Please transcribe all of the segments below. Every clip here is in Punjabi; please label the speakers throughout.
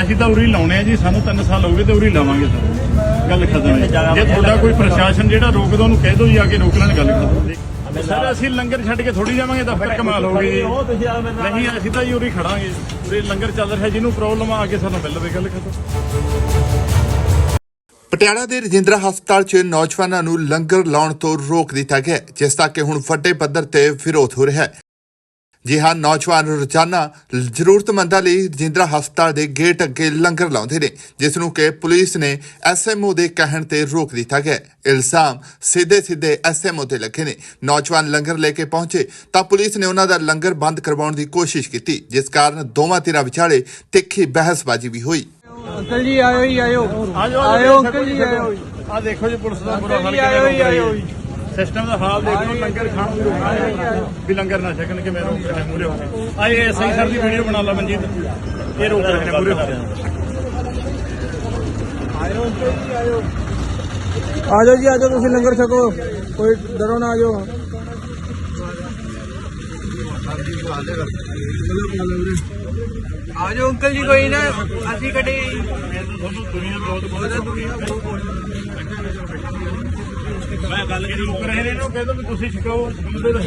Speaker 1: ਅਸੀਂ ਤਾਂ ਉਰੀ ਲਾਉਣੇ ਆ ਜੀ, ਸਾਨੂੰ 3 ਸਾਲ ਹੋ ਗਏ ਤੇ ਉਰੀ ਲਾਵਾਂਗੇ ਸਰ। ਗੱਲ ਖਤਮ ਹੈ। ਜੇ ਤੁਹਾਡਾ ਕੋਈ ਪ੍ਰਸ਼ਾਸਨ ਜਿਹੜਾ ਰੋਕਦਾ, ਉਹਨੂੰ ਕਹਿ ਦਿਓ ਜੀ, ਆ ਕੇ ਰੋਕ ਲੈਣ, ਗੱਲ ਖਤਮ। ਸਰ, ਅਸੀਂ ਲੰਗਰ ਛੱਡ ਕੇ ਥੋੜੀ ਜਾਵਾਂਗੇ ਦਫ਼ਤਰ ਕਮਾਲ ਹੋ ਗਈ ਨਹੀਂ, ਅਸੀਂ ਤਾਂ ਜੀ ਉਰੀ ਖੜਾਂਗੇ। ਉਰੇ ਲੰਗਰ ਚੱਲ ਰਿਹਾ, ਜਿਹਨੂੰ ਪ੍ਰੋਬਲਮ ਆ ਕੇ ਸਾਨੂੰ ਮਿਲ ਲਵੇ ਗੱਲ ਖਤਮ।
Speaker 2: ਪਟਿਆਲਾ ਦੇ ਰਜਿੰਦਰਾ ਹਸਪਤਾਲ 'ਚ ਨੌਜਵਾਨਾਂ ਨੂੰ ਲੰਗਰ ਲਾਉਣ ਤੋਂ ਰੋਕ ਦਿੱਤਾ ਗਿਆ ਜਿਸ ਦਾ ਕਿ ਹੁਣ ਵੱਡੇ ਪੱਧਰ ਤੇ ਵਿਰੋਧ ਹੋ ਰਿਹਾ ਹੈ। ਜੀ ਹਾਂ ਨੌਜਵਾਨ ਰੋਜ਼ਾਨਾ ਜ਼ਰੂਰਤਮੰਦਾਂ ਲਈ ਰਜਿੰਦਰਾ ਹਸਪਤਾਲ ਦੇ ਗੇਟ ਅੱਗੇ ਲੰਗਰ ਲਾਉਂਦੇ ਨੇ ਜਿਸ ਨੂੰ ਕਿ ਪੁਲਿਸ ਨੇ ਐਸਐਮਓ ਦੇ ਕਹਿਣ ਤੇ ਰੋਕ ਦਿੱਤਾ ਗਿਆ। ਇਲਜ਼ਾਮ ਸਿੱਧੇ ਸਿੱਧੇ ਐਸਐਮਓ ਤੇ ਲੱਗੇ ਨੇ। ਨੌਜਵਾਨ ਲੰਗਰ ਲੈ ਕੇ ਪਹੁੰਚੇ ਤਾਂ ਪੁਲਿਸ ਨੇ ਉਹਨਾਂ ਦਾ ਲੰਗਰ ਬੰਦ ਕਰਵਾਉਣ ਦੀ ਕੋਸ਼ਿਸ਼ ਕੀਤੀ ਜਿਸ ਕਾਰਨ ਦੋਵਾਂ ਧਿਰਾਂ ਵਿਚਾਲੇ ਤਿੱਖੀ ਬਹਿਸਬਾਜ਼ੀ ਵੀ ਹੋਈ।
Speaker 3: ਅੰਕਲ ਜੀ ਆਇਓ ਹੀ ਆਇਓ।
Speaker 1: ਆਜੋ
Speaker 3: ਆਇਓ ਅੰਕਲ ਜੀ ਆਇਓ
Speaker 1: ਆ ਦੇਖੋ ਜੀ ਪੁਲਿਸ ਦਾ ਬੁਰਾ ਹਾਲ
Speaker 3: ਜੀ, ਆਇਓ ਜੀ, ਆਇਓ ਜੀ।
Speaker 1: ਸਿਸਟਮ ਦਾ ਹਾਲ ਦੇਖ ਲਓ ਲੰਗਰ ਖਾਣ ਨੂੰ ਰੋਕਣਾ ਹੈ ਵੀ ਲੰਗਰ ਨਾ ਛਕਣ ਕੇ ਮੈਂ ਰੋਕ ਰਿਹਾ ਮੂਰੇ ਹੋ ਕੇ ਆਏ ਐਸਆਈ ਸਰ ਦੀ ਵੀਡੀਓ ਬਣਾ ਲਾ ਮਨਜੀਤ। ਇਹ ਰੋਕ ਰਹੇ ਨੇ ਮੂਰੇ ਹੋ ਕੇ
Speaker 3: ਆਜੋ ਜੀ ਆਜੋ ਤੁਸੀਂ ਲੰਗਰ ਛਕੋ। ਕੋਈ ਡਰੋ ਨਾ ਆਜੋ। ਆਜੋ ਅੰਕਲ ਜੀ ਕੋਈ ਨਾ ਅਸੀਂ ਕੱਢੇ।
Speaker 1: ਤੁਹਾਨੂੰ ਦੁਨੀਆ ਬਹੁਤ ਬਹੁਤ ਮੈਂ ਗੱਲ ਕੀ ਰੋਕ ਰਹੇ ਨੇ? ਇਹਨੂੰ ਕਹਿ ਦੋ ਵੀ ਤੁਸੀਂ ਛਕਾਓ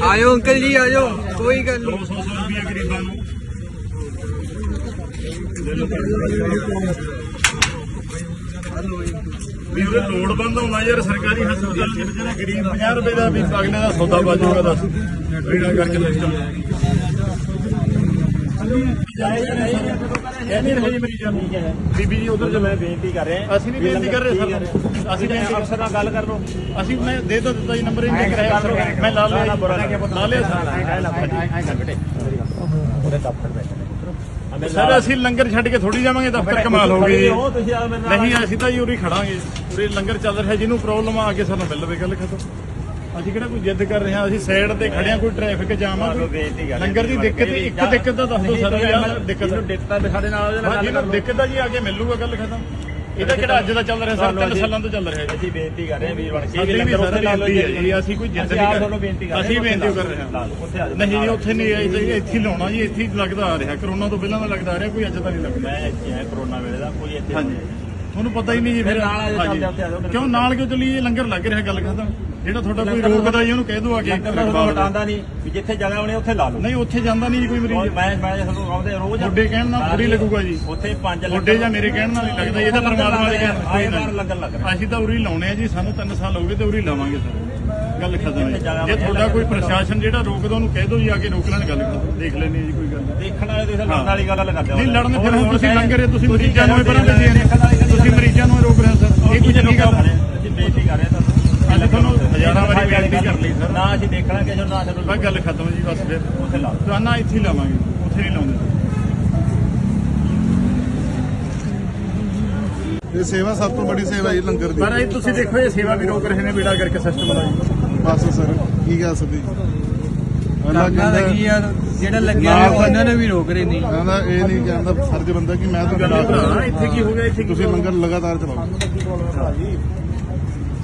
Speaker 3: ਆਇਓ ਅੰਕਲ ਜੀ ਆਜੋ ਕੋਈ ਗੱਲ
Speaker 1: 200
Speaker 3: ਨਹੀਂ
Speaker 1: ਰੁਪਏ ਗਰੀਬਾਂ ਨੂੰ। ਵੀ ਹੋਣਾ ਯਾਰ ਸਰਕਾਰੀ ਹਸਪਤਾਲ ਵਿੱਚ ਜਿਹੜਾ ਗਰੀਬ 50 ਰੁਪਏ ਦਾ ਵੀ ਅਗਲੇ ਦਾ ਸੌਦਾ ਬਾਜੂਗਾ ਦੱਸ। ਰੇੜਾ ਕਰਕੇ ਸਿਸਟਮ ਇਹ ਨਹੀਂ ਰਹੀ ਮਰੀਜ਼ਾਂ ਨੂੰ ਬੀਬੀ ਜੀ ਉਧਰ ਚਲੋ।
Speaker 4: ਬੇਨਤੀ ਕਰ ਰਹੇ
Speaker 1: ਅਸੀਂ ਨਹੀਂ ਬੇਨਤੀ ਕਰ ਰਹੇ ਸਰ। ਅਸੀਂ ਕਰ
Speaker 4: ਅਫਸਰ ਨਾਲ ਗੱਲ ਕਰ ਲਓ।
Speaker 1: ਅਸੀਂ ਮੈਂ ਦੇ ਤਾਂ ਦਿੱਤਾ ਜੀ ਨੰਬਰ ਹੀ ਨਹੀਂ ਕਰਾਇਆ ਅਫਸਰ ਮੈਂ ਲਾ ਲਿਆ ਲਾ ਲਿਆ ਸਰ।
Speaker 4: ਉਹਦੇ ਦਫ਼ਤਰ ਬੈਠੇ
Speaker 1: ਸਰ ਅਸੀਂ ਲੰਗਰ ਛੱਡ ਕੇ ਥੋੜੀ ਜਾਵਾਂਗੇ ਦਫ਼ਤਰ ਕਮਾਲ ਹੋ ਗਈ। ਨਹੀਂ ਅਸੀਂ ਤਾਂ ਉਰੀ ਖੜਾਂਗੇ। ਉਰੇ ਲੰਗਰ ਚੱਲ ਰਿਹਾ ਜਿਹਨੂੰ ਪ੍ਰੋਬਲਮ ਆ ਕੇ ਸਾਨੂੰ ਮਿਲ ਲਵੇ ਗੱਲ ਖਤਮ ਅਸੀਂ ਕਿਹੜਾ ਕੋਈ ਜਿੱਦ ਕਰ ਰਹੇ ਹਾਂ? ਅਸੀਂ ਸਾਈਡ ਤੇ ਖੜੇ ਹਾਂ ਕੋਈ ਟ੍ਰੈਫਿਕ ਜਾਮ ਆ ਲੰਗਰ ਦੀ ਦਿੱਕਤ ਇੱਕ ਦਿੱਕਤ ਤਾਂ ਦੱਸ ਦਿਓ ਸਰ ਦਿੱਕਤ
Speaker 4: ਦਿੱਕਤ ਸਾਡੇ ਨਾਲ
Speaker 1: ਆ ਜੀ ਆ ਕੇ ਮਿਲੂਗਾ ਗੱਲ ਖਤਮ। ਇਹਦਾ ਕਿਹੜਾ ਅੱਜ ਦਾ ਚੱਲ ਰਿਹਾ? ਸਰ ਤਿੰਨ ਸਾਲਾਂ ਤੋਂ ਚੱਲ ਰਿਹਾ ਜੀ।
Speaker 4: ਅਸੀਂ ਬੇਨਤੀ ਕਰ ਰਹੇ ਹਾਂ ਵੀਰ ਬਣ ਕੇ
Speaker 1: ਅਸੀਂ ਵੀ ਸਰ ਬੇਨਤੀ ਹੈ ਜੀ। ਅਸੀਂ ਕੋਈ ਜਿੱਦ ਨਹੀਂ ਕਰ
Speaker 4: ਰਹੇ
Speaker 1: ਅਸੀਂ ਬੇਨਤੀ ਕਰ ਰਹੇ ਹਾਂ।
Speaker 4: ਆ
Speaker 1: ਨਹੀਂ ਜੀ ਉੱਥੇ ਨਹੀਂ ਆਈ ਇੱਥੇ ਲਾਉਣਾ ਜੀ ਇੱਥੇ ਲੱਗਦਾ ਆ ਰਿਹਾ। ਕਰੋਨਾ ਤੋਂ ਪਹਿਲਾਂ ਦਾ ਲੱਗਦਾ ਆ ਰਿਹਾ ਕੋਈ ਅੱਜ ਤਾਂ ਨਹੀਂ ਲੱਗਦਾ।
Speaker 4: ਮੈਂ ਇੱਥੇ ਆਇਆ ਕਰੋਨਾ ਵੇਲੇ ਦਾ ਕੋਈ ਇੱਥੇ
Speaker 1: ਹਾਂਜੀ। ਤੁਹਾਨੂੰ ਪਤਾ ਹੀ ਨਹੀਂ ਜੀ ਫਿਰ
Speaker 4: ਨਾਲ ਆ ਆ ਜਾਓ।
Speaker 1: ਕਿਉਂ? ਨਾਲ ਕਿਉਂ ਚੱਲੀ ਇਹ ਲੰਗਰ ਲੱਗ ਰਿਹਾ ਗੱਲ ਖਤਮ। ਜਿਹੜਾ ਤੁਹਾਡਾ ਕੋਈ ਰੋਕਦਾ ਜੀ ਉਹਨੂੰ ਕਹਿ ਦਿਓ ਆ ਕੇ।
Speaker 4: ਹਟਾਉਂਦਾ ਨਹੀਂ ਵੀ ਜਿੱਥੇ ਜਗ੍ਹਾ ਹੋਣੀ ਉੱਥੇ ਲਾ ਲਓ।
Speaker 1: ਨਹੀਂ ਉੱਥੇ ਜਾਂਦਾ ਨਹੀਂ ਜੀ ਕੋਈ ਮਰੀਜ਼।
Speaker 4: ਮੈਂ ਮੈਂ ਤੁਹਾਨੂੰ ਆਉਂਦੇ ਰੋਜ਼
Speaker 1: ਤੁਹਾਡੇ ਕਹਿਣ ਨਾਲ ਥੋੜੀ ਲੱਗੂਗਾ ਜੀ।
Speaker 4: ਉੱਥੇ ਪੰਜ
Speaker 1: ਤੁਹਾਡੇ ਜਾਂ ਮੇਰੇ ਕਹਿਣ ਨਾਲ ਨਹੀਂ ਲੱਗਦਾ ਇਹ ਤਾਂ ਪਰਮਾਤਮਾ ਦੇ ਕਹਿਣ
Speaker 4: ਬਾਰ ਲੰਗਰ ਲੱਗ
Speaker 1: ਅਸੀਂ ਤਾਂ ਉਰੀ ਲਾਉਣੇ ਆ ਜੀ ਸਾਨੂੰ 3 ਸਾਲ ਹੋ ਗਏ ਤੇ ਉਰੀ ਲਾਵਾਂਗੇ ਸਰ। ਗੱਲ ਖਤਮ ਹੈ ਜੇ। ਤੁਹਾਡਾ ਕੋਈ ਪ੍ਰਸ਼ਾਸਨ ਜਿਹੜਾ ਰੋਕਦਾ ਉਹਨੂੰ ਕਹਿ ਦਿਓ ਜੀ ਆ ਕੇ ਰੋਕ ਲੈਣ ਗੱਲ ਦੇਖ ਲੈਣੀ ਜੀ ਕੋਈ ਗੱਲ
Speaker 4: ਦੇਖਣ ਵਾਲੇ ਤੁਸੀਂ ਲੜਨ ਵਾਲੀ ਗੱਲ ਕਰਦੇ
Speaker 1: ਨਹੀਂ ਲੜਨ ਫਿਰ ਹੁਣ ਤੁਸੀਂ ਲੰਗਰ ਤੁਸੀਂ ਮਰੀਜ਼ਾਂ ਨੂੰ ਪਰਾਂ ਭੇਜੇ ਨੇ ਤੁਸੀਂ ਮਰੀਜ਼ਾਂ ਨੂੰ ਹੀ ਰੋਕ ਰਹੇ ਹੋ ਸਰ ਇਹ ਕੋਈ ਚੰਗੀ ਗੱਲ ਹੈ
Speaker 4: ਅਸੀਂ ਬੇਨਤੀ ਕਰ ਰਹੇ ਹਾਂ
Speaker 1: ਅਸੀਂ ਤੁਹਾਨੂੰ ਹਜ਼ਾਰਾਂ ਵਾਰੀ ਬੇਨਤੀ ਕਰ ਲਈ ਸਰ।
Speaker 4: ਨਾ ਅਸੀਂ ਦੇਖਣਾ ਕਿਸੇ ਨੂੰ ਨਾ ਸਾਨੂੰ
Speaker 1: ਬਸ ਗੱਲ ਖਤਮ ਜੀ ਬਸ ਫਿਰ।
Speaker 4: ਉੱਥੇ ਲਾ ਲਓ
Speaker 1: ਦੁਆਨਾ ਇੱਥੇ ਹੀ ਲਾਵਾਂਗੇ। ਉੱਥੇ ਨਹੀਂ ਲਾਉਂਦੇ।
Speaker 5: ਇਹ ਸੇਵਾ ਸਭ ਤੋਂ ਬੜੀ ਸੇਵਾ ਹੈ ਲੰਗਰ ਦੀ।
Speaker 1: ਪਰ ਇਹ ਤੁਸੀਂ ਦੇਖੋ ਇਹ ਸੇਵਾ ਵੀ ਰੋਕ ਰਹੇ ਨੇ ਬੇੜਾ ਕਰਕੇ ਸਿਸਟਮ ਦਾ ਜੀ
Speaker 5: ਬਸ ਸਰ ਕੀ
Speaker 3: ਲੱਗੀ ਜਿਹੜਾ ਲੱਗਿਆ ਹੋਇਆ ਉਹਨਾਂ ਨੇ ਵੀ ਰੋਕ ਰਹੇ ਨਹੀਂ
Speaker 5: ਕਹਿੰਦਾ ਇਹ ਨਹੀਂ ਕਹਿੰਦਾ ਫਰਜ਼ ਬੰਦਾ ਕਿ ਮੈਂ ਤਾਂ
Speaker 1: ਗੱਲ ਭਰਾ ਇੱਥੇ ਕੀ ਹੋ ਗਿਆ ਇੱਥੇ ਕੀ
Speaker 5: ਤੁਸੀਂ ਲੰਗਰ ਲਗਾਤਾਰ ਚਲਾਓ।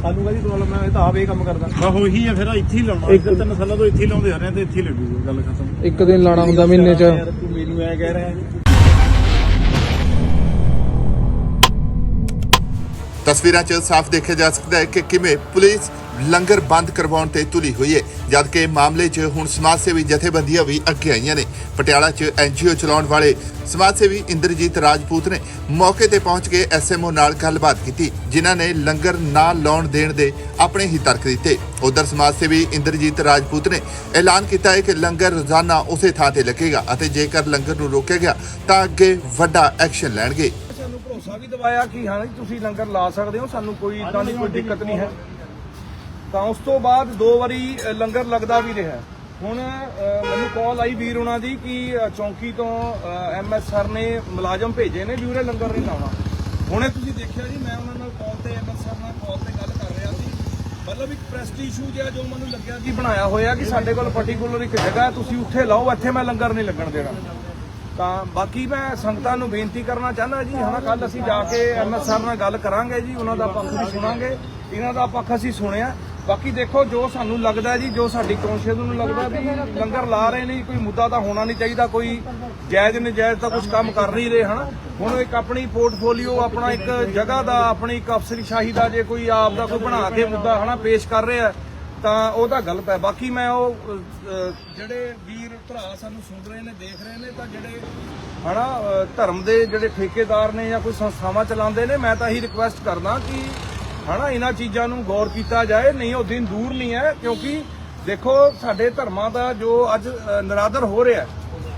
Speaker 3: ਸਾਨੂੰ ਕਦੀ ਪ੍ਰੋਬਲਮ ਹੈ ਇਹ ਤਾਂ ਆਪ ਇਹ ਕੰਮ ਕਰਦਾ।
Speaker 1: ਬਸ ਉਹੀ ਹੈ ਫਿਰ ਇੱਥੇ ਹੀ ਲਾਉਣਾ। ਇੱਕ ਤਿੰਨ ਸਾਲਾਂ ਤੋਂ ਇੱਥੇ ਹੀ ਲਾਉਂਦੇ ਆ ਰਹੇ ਆ ਤੇ ਇੱਥੇ ਹੀ ਲੱਗੂਗਾ ਗੱਲ ਖਤਮ।
Speaker 3: ਇੱਕ ਦਿਨ ਲਾਣਾ ਹੁੰਦਾ ਮਹੀਨੇ ਚ।
Speaker 4: ਤੂੰ ਮੈਨੂੰ ਐ ਕਹਿ ਰਿਹਾ
Speaker 2: ਤਸਵੀਰਾਂ 'ਚ ਸਾਫ਼ ਦੇਖਿਆ ਜਾ ਸਕਦਾ ਹੈ ਕਿ ਕਿਵੇਂ ਪੁਲਿਸ ਲੰਗਰ ਬੰਦ ਕਰਵਾਉਣ ਤੇ ਤੁਲੀ ਹੋਈ ਹੈ ਜਦਕਿ ਮਾਮਲੇ 'ਚ ਹੁਣ ਸਮਾਜ ਸੇਵੀ ਜਥੇਬੰਦੀਆਂ ਵੀ ਅੱਗੇ ਆਈਆਂ ਨੇ। ਪਟਿਆਲਾ 'ਚ ਐਨਜੀਓ ਚਲਾਉਣ ਵਾਲੇ ਸਮਾਜ ਸੇਵੀ ਇੰਦਰਜੀਤ ਰਾਜਪੂਤ ਨੇ ਮੌਕੇ ਤੇ ਪਹੁੰਚ ਕੇ ਐਸਐਮਓ ਨਾਲ ਗੱਲਬਾਤ ਕੀਤੀ, ਜਿਨ੍ਹਾਂ ਨੇ ਲੰਗਰ ਨਾ ਲਾਉਣ ਦੇਣ ਦੇ ਆਪਣੇ ਹੀ ਤਰਕ ਦਿੱਤੇ। ਉਧਰ ਸਮਾਜ ਸੇਵੀ ਇੰਦਰਜੀਤ ਰਾਜਪੂਤ ਨੇ ਐਲਾਨ ਕੀਤਾ ਹੈ ਕਿ ਲੰਗਰ ਰੋਜ਼ਾਨਾ ਉਸੇ ਥਾਂ ਤੇ ਲੱਗੇਗਾ ਅਤੇ ਜੇਕਰ ਲੰਗਰ ਨੂੰ ਰੋਕਿਆ ਗਿਆ ਤਾਂ ਅੱਗੇ ਵੱਡਾ ਐਕਸ਼ਨ ਲੈਣਗੇ।
Speaker 6: ਸਾਨੂੰ ਭਰੋਸਾ ਵੀ ਦਿਵਾਇਆ ਕਿ ਹਾਂ ਜੀ ਤੁਸੀਂ ਲੰਗਰ ਲਾ ਸਕਦੇ ਹੋ ਸਾਨੂੰ ਕੋਈ ਇਦਾਂ ਦੀ ਕੋਈ ਦਿੱਕਤ ਨਹੀਂ ਹੈ। ਤਾਂ ਉਸ ਤੋਂ ਬਾਅਦ ਦੋ ਵਾਰੀ ਲੰਗਰ ਲੱਗਦਾ ਵੀ ਰਿਹਾ। ਹੁਣ ਮੈਨੂੰ ਕਾਲ ਆਈ ਵੀਰ ਉਹਨਾਂ ਦੀ ਕਿ ਚੌਂਕੀ ਤੋਂ ਐਮਐਸ ਸਰ ਨੇ ਮੁਲਾਜ਼ਮ ਭੇਜੇ ਨੇ ਵੀ ਉਰੇ ਲੰਗਰ ਨਹੀਂ ਲਾਉਣਾ। ਹੁਣੇ ਤੁਸੀਂ ਦੇਖਿਆ ਜੀ ਮੈਂ ਉਹਨਾਂ ਨਾਲ ਕਾਲ ਤੇ ਐਮਐਸ ਸਰ ਨਾਲ ਕਾਲ ਤੇ ਗੱਲ ਕਰ ਰਿਹਾ ਸੀ। ਮਤਲਬ ਇੱਕ ਪ੍ਰੈਸਟ ਇਸ਼ੂ ਜਿਹਾ ਜੋ ਮੈਨੂੰ ਲੱਗਿਆ ਕਿ ਬਣਾਇਆ ਹੋਇਆ ਕਿ ਸਾਡੇ ਕੋਲ ਪਾਰਟਿਕੂਲਰ ਇੱਕ ਜਗ੍ਹਾ ਤੁਸੀਂ ਉੱਥੇ ਲਾਓ ਇੱਥੇ ਮੈਂ ਲੰਗਰ ਨਹੀਂ ਲੱਗਣ ਦੇਣਾ। ਤਾਂ ਬਾਕੀ ਮੈਂ ਸੰਗਤਾਂ ਨੂੰ ਬੇਨਤੀ ਕਰਨਾ ਚਾਹੁੰਦਾ ਜੀ ਹਾਂ ਕੱਲ ਅਸੀਂ ਜਾ ਕੇ ਐਮਐਸ ਨਾਲ ਗੱਲ ਕਰਾਂਗੇ ਜੀ, ਉਹਨਾਂ ਦਾ ਪੱਖ ਵੀ ਸੁਣਾਂਗੇ, ਇਹਨਾਂ ਦਾ ਪੱਖ ਅਸੀਂ ਸੁਣਿਆ। ਬਾਕੀ ਦੇਖੋ, ਜੋ ਸਾਨੂੰ ਲੱਗਦਾ ਜੀ, ਜੋ ਸਾਡੀ ਕੌਂਸ਼ੀਅਸ ਨੂੰ ਲੱਗਦਾ ਵੀ ਲੰਗਰ ਲਾ ਰਹੇ ਨੇ, ਕੋਈ ਮੁੱਦਾ ਤਾਂ ਹੋਣਾ ਨਹੀਂ ਚਾਹੀਦਾ, ਕੋਈ ਜਾਇਜ਼ ਨਜਾਇਜ਼ ਤਾਂ ਕੁਝ ਕੰਮ ਕਰ ਨਹੀਂ ਰਹੇ, ਹਨਾ। ਹੁਣ ਇੱਕ ਆਪਣੀ ਪੋਰਟਫੋਲੀਓ ਆਪਣਾ ਇੱਕ ਜਗ੍ਹਾ ਦਾ, ਆਪਣੀ ਇੱਕ ਅਫਸਰਸ਼ਾਹੀ ਦਾ ਜੇ ਕੋਈ ਆਪ ਦਾ ਕੋਈ ਬਣਾ ਕੇ ਮੁੱਦਾ, ਹਨਾ, ਪੇਸ਼ ਕਰ ਰਿਹਾ ਤਾਂ ਉਹ ਤਾਂ ਗਲਤ ਹੈ। ਬਾਕੀ ਮੈਂ ਉਹ ਜਿਹੜੇ ਵੀਰ ਭਰਾ ਸਾਨੂੰ ਸੁਣ ਰਹੇ ਨੇ ਦੇਖ ਰਹੇ ਨੇ ਤਾਂ ਜਿਹੜੇ ਹਨਾ ਅ, ਧਰਮ ਦੇ ਜਿਹੜੇ ਠੇਕੇਦਾਰ ਨੇ ਜਾਂ ਕੋਈ ਸੰਸਥਾਵਾਂ ਚਲਾਉਂਦੇ ਨੇ ਮੈਂ ਤਾਂ ਇਹੀ ਰਿਕੁਐਸਟ ਕਰਦਾ ਕਿ ਹਨਾ ਇਹਨਾਂ ਚੀਜ਼ਾਂ ਨੂੰ ਗੌਰ ਕੀਤਾ ਜਾਏ। ਨਹੀਂ ਉਹ ਦਿਨ ਦੂਰ ਨਹੀਂ ਹੈ ਕਿਉਂਕਿ ਦੇਖੋ ਸਾਡੇ ਧਰਮਾਂ ਦਾ ਜੋ ਅੱਜ ਅ, ਨਿਰਾਦਰ ਹੋ ਰਿਹਾ ਹੈ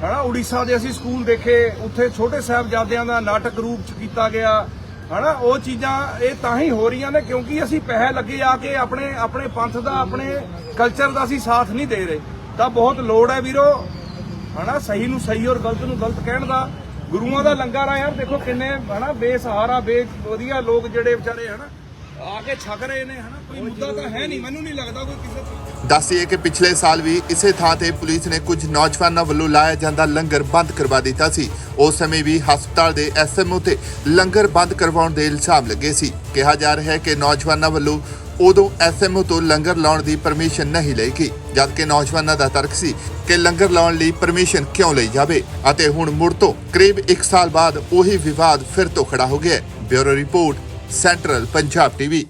Speaker 6: ਹਨਾ ਉੜੀਸਾ ਦੇ ਅਸੀਂ ਸਕੂਲ ਦੇਖੇ ਉੱਥੇ ਛੋਟੇ ਸਾਹਿਬਜ਼ਾਦਿਆਂ ਦਾ ਨਾਟਕ ਰੂਪ ਚ ਕੀਤਾ ਗਿਆ। ਹਨਾ, ਉਹ ਚੀਜ਼ਾਂ ਇਹ ਤਾਂ ਹੀ ਹੋ ਰਹੀਆਂ ਨੇ ਕਿਉਂਕਿ ਅਸੀਂ ਪਹਿ ਲੱਗੇ ਆ ਕੇ ਆਪਣੇ ਆਪਣੇ ਪੰਥ ਦਾ, ਆਪਣੇ ਕਲਚਰ ਦਾ ਅਸੀਂ ਸਾਥ ਨਹੀਂ ਦੇ ਰਹੇ। ਤਾਂ ਬਹੁਤ ਲੋੜ ਹੈ ਵੀਰੋ, ਹਨਾ, ਸਹੀ ਨੂੰ ਸਹੀ ਔਰ ਗਲਤ ਨੂੰ ਗਲਤ ਕਹਿਣ ਦਾ। ਗੁਰੂਆਂ ਦਾ ਲੰਗਰ ਆ ਯਾਰ, ਦੇਖੋ ਕਿੰਨੇ, ਹਨਾ, ਬੇਸਹਾਰਾ ਬੇ ਵਧੀਆ ਲੋਕ ਜਿਹੜੇ ਵਿਚਾਰੇ, ਹਨਾ ਆ ਕੇ ਛਕ ਰਹੇ ਨੇ, ਹਨਾ? ਕੋਈ ਮੁੱਦਾ ਤਾਂ ਹੈ ਨਹੀਂ, ਮੈਨੂੰ ਨਹੀਂ ਲੱਗਦਾ ਕੋਈ ਕਿਸੇ
Speaker 2: ਦੱਸੀਏ ਕਿ ਪਿਛਲੇ ਸਾਲ ਵੀ ਇਸੇ ਥਾਂ ਤੇ ਪੁਲਿਸ ਨੇ ਕੁਝ ਨੌਜਵਾਨਾਂ ਵੱਲੋਂ ਲਾਇਆ ਜਾਂਦਾ ਲੰਗਰ ਬੰਦ ਕਰਵਾ ਦਿੱਤਾ ਸੀ। ਉਸ ਸਮੇਂ ਵੀ ਹਸਪਤਾਲ ਦੇ ਐਸਐਮਓ ਤੇ ਲੰਗਰ ਬੰਦ ਕਰਵਾਉਣ ਦੇ ਇਲਜ਼ਾਮ ਲੱਗੇ ਸੀ। ਕਿਹਾ ਜਾ ਰਿਹਾ ਹੈ ਕਿ ਨੌਜਵਾਨਾਂ ਵੱਲੋਂ ਉਦੋਂ ਐਸਐਮਓ ਤੋਂ ਲੰਗਰ ਲਾਉਣ ਦੀ ਪਰਮਿਸ਼ਨ ਨਹੀਂ ਲਈ ਗਈ ਜਦਕਿ ਨੌਜਵਾਨਾਂ ਦਾ ਤਰਕ ਸੀ ਕਿ ਲੰਗਰ ਲਾਉਣ ਲਈ ਪਰਮਿਸ਼ਨ ਕਿਉਂ ਲਈ ਜਾਵੇ। ਅਤੇ ਹੁਣ ਮੁੜ ਤੋਂ ਕਰੀਬ 1 ਸਾਲ ਬਾਅਦ ਉਹੀ ਵਿਵਾਦ ਫਿਰ ਤੋਂ ਖੜਾ ਹੋ ਗਿਆ ਹੈ। Bureau report central Punjab TV.